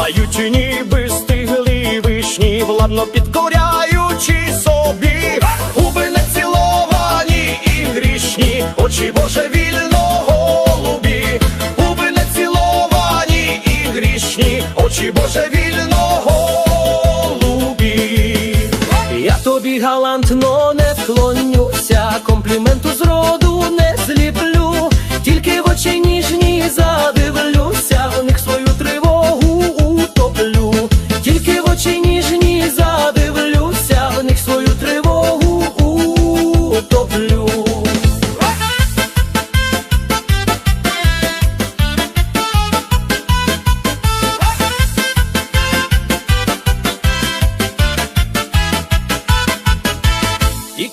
палаючи, ніби стигли вишні, владно підкоряючи собі, губи неціловані і грішні, очі Боже божевільно голубі, губи неціловані і грішні, очі божевільно голубі. Я тобі галантно не вклонюся, компліменту зроду.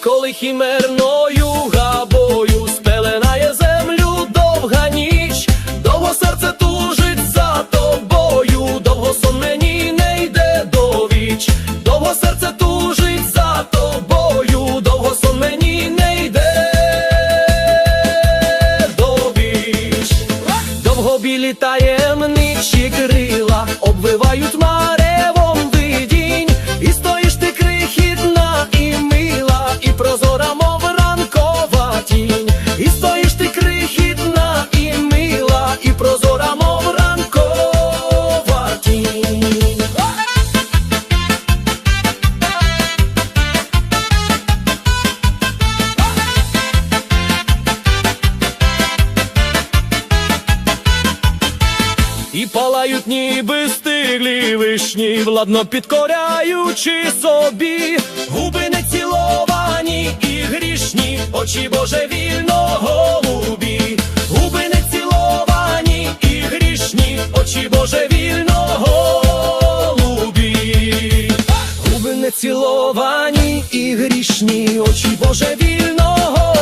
Коли хімерною габою спеленає землю довга ніч, довго серце тужить за тобою, довго сон мені не йде до віч, довго серце тужить за тобою, довго сон мені не йде до віч. Довго білі таємничі крила обвивають маревом Палають ніби стиглі вишні, владно підкоряючи собі, губи не ціловані і грішні, очі божевільно голубі, губи не ціловані і грішні, очі божевільно голубі, губи не ціловані і грішні, очі божевільно